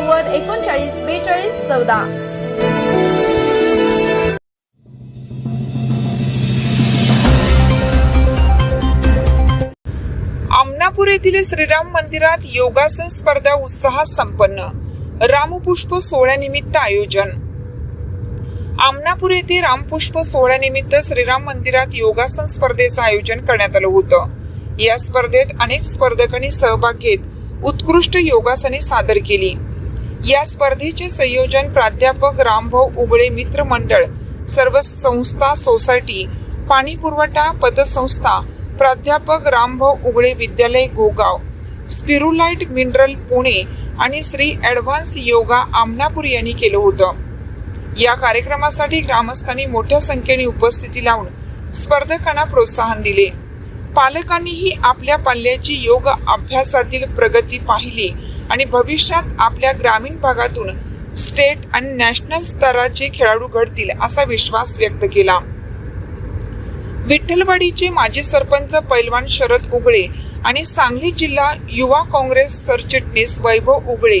नव्वद एकोणचाळीस बेचाळीस चौदा. आमनापूर येथील श्रीराम मंदिरात योगासन स्पर्धा उत्साहात संपन्न. रामपुष्प सोहळ्यानिमित्त आयोजन. आमनापूर येथे रामपुष्प सोहळ्यानिमित्त श्रीराम मंदिरात योगासन स्पर्धेचं आयोजन करण्यात आलं होतं. या स्पर्धेत अनेक स्पर्धकांनी सहभाग घेत उत्कृष्ट योगासने सादर केली. या स्पर्धेचे संयोजन प्राध्यापक रामभाऊ उगळे मित्र मंडळ सर्व संस्था सोसायटी पाणी पुरवठा पतसंस्था प्राध्यापक रामभाऊ उगळे विद्यालय गोगाव स्पिरुलाइट मिनरल पुणे आणि श्री ॲडव्हान्स योगा आमनापूर यांनी केलं होतं. या कार्यक्रमासाठी ग्रामस्थांनी मोठ्या संख्येने उपस्थिती लावून स्पर्धकांना प्रोत्साहन दिले. पालकांनीही आपल्या पाल्याची योग अभ्यासातील प्रगती पाहिली आणि भविष्यात आपल्या ग्रामीण भागातून स्टेट आणि नॅशनल स्तराचे खेळाडू घडतील असा विश्वास व्यक्त केला. विठ्ठलवाडीचे माजी सरपंच पैलवान शरद उगळे आणि सांगली जिल्हा युवा काँग्रेस सरचिटणीस वैभव उगळे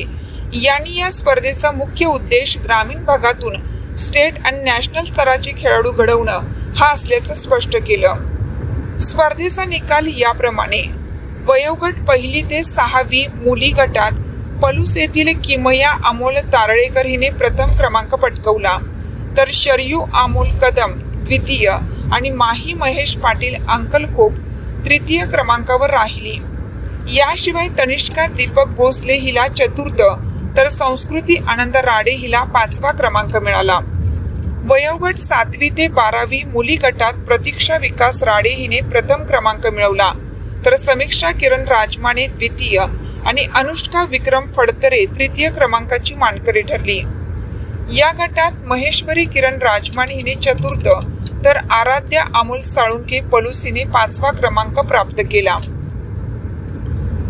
यांनी या स्पर्धेचा मुख्य उद्देश ग्रामीण भागातून स्टेट आणि नॅशनल स्तराचे खेळाडू घडवणं हा असल्याचं स्पष्ट केलं. स्पर्धेचा निकाल याप्रमाणे वयोगट पहिली ते सहावी मुली गटात पलूस येथील किमया अमोल तारळेकर हिने प्रथम क्रमांक पटकवला. तर शरयू अमोल कदम द्वितीय आणि माही महेश पाटील अंकलखोप तृतीय क्रमांकावर राहिली. याशिवाय तनिष्का दीपक भोसले हिला चतुर्थ तर संस्कृती आनंद राडे हिला पाचवा क्रमांक मिळाला. वयोगट सातवी ते बारावी मुली गटात प्रतीक्षा विकास राडे हिने प्रथम क्रमांक मिळवला. तर समीक्षा किरण राजमाने द्वितीय आणि अनुष्का विक्रम फडतरे तृतीय क्रमांकाची मानकरी ठरली. या गटात महेश्वरी किरण राजमान हिने चतुर्थ तर आराध्या अमोल साळुंके पलूस हिने पाचवा क्रमांक प्राप्त केला.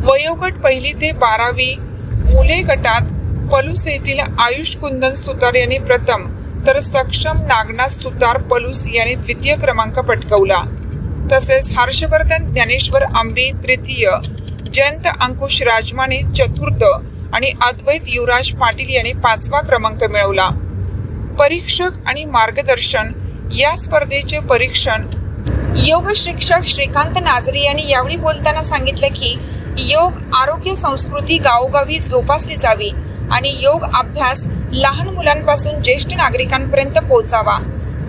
वयोगट पहिली ते बारावी मुले गटात पलूस येथील आयुष कुंदन सुतार यांनी प्रथम तर सक्षम नागनाथ सुतार पलूस यांनी द्वितीय क्रमांक पटकवला. तसेच हर्षवर्धन ज्ञानेश्वर आंबे तृतीय जयंत अंकुश राजमाने चतुर्थ आणि अद्वैत युवराज पाटील यांनी पाचवा क्रमांक मिळवला. परीक्षक आणि मार्गदर्शन या स्पर्धेचे परीक्षण. योग शिक्षक श्रीकांत नाझरी यांनी यावेळी बोलताना सांगितलं की योग आरोग्य संस्कृती गावोगावी जोपासली जावी आणि योग अभ्यास लहान मुलांपासून ज्येष्ठ नागरिकांपर्यंत पोहोचावा.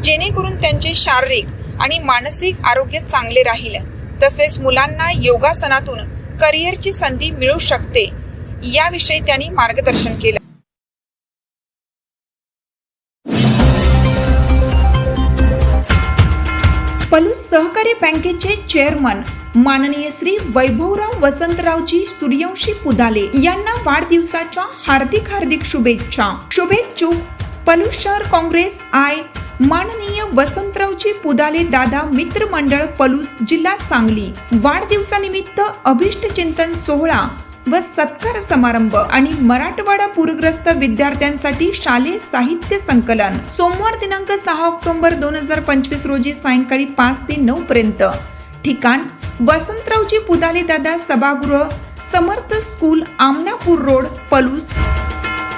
जेणेकरून त्यांचे शारीरिक आणि मानसिक आरोग्य चांगले राहील. तसेच मुलांना योगासनातून करिअरची संधी मिळू शकते. याविषयी त्यांनी मार्गदर्शन केलं. पलूस सहकारी बँकेचे चेअरमन माननीय श्री वैभवराव वसंतरावजी सूर्यवंशी पुदाले यांना वाढदिवसाच्या हार्दिक हार्दिक शुभेच्छा. शुभेच्छुक पलूस शहर काँग्रेस आय. माननीय वसंतरावजी पुदाले दादा मित्र मंडळ पलूस जिल्हा सांगली. वाढदिवसानिमित्त अभिष्ट चिंतन सोहळा व सत्कार समारंभ आणि मराठवाडा पूरग्रस्त विद्यार्थ्यांसाठी शालेय साहित्य संकलन. सोमवार दिनांक सहा ऑक्टोबर दोन हजार पंचवीस रोजी सायंकाळी पाच ते नऊ पर्यंत. ठिकाण वसंतरावजी पुदाले दादा सभागृह समर्थ स्कूल आमनापूर रोड पलूस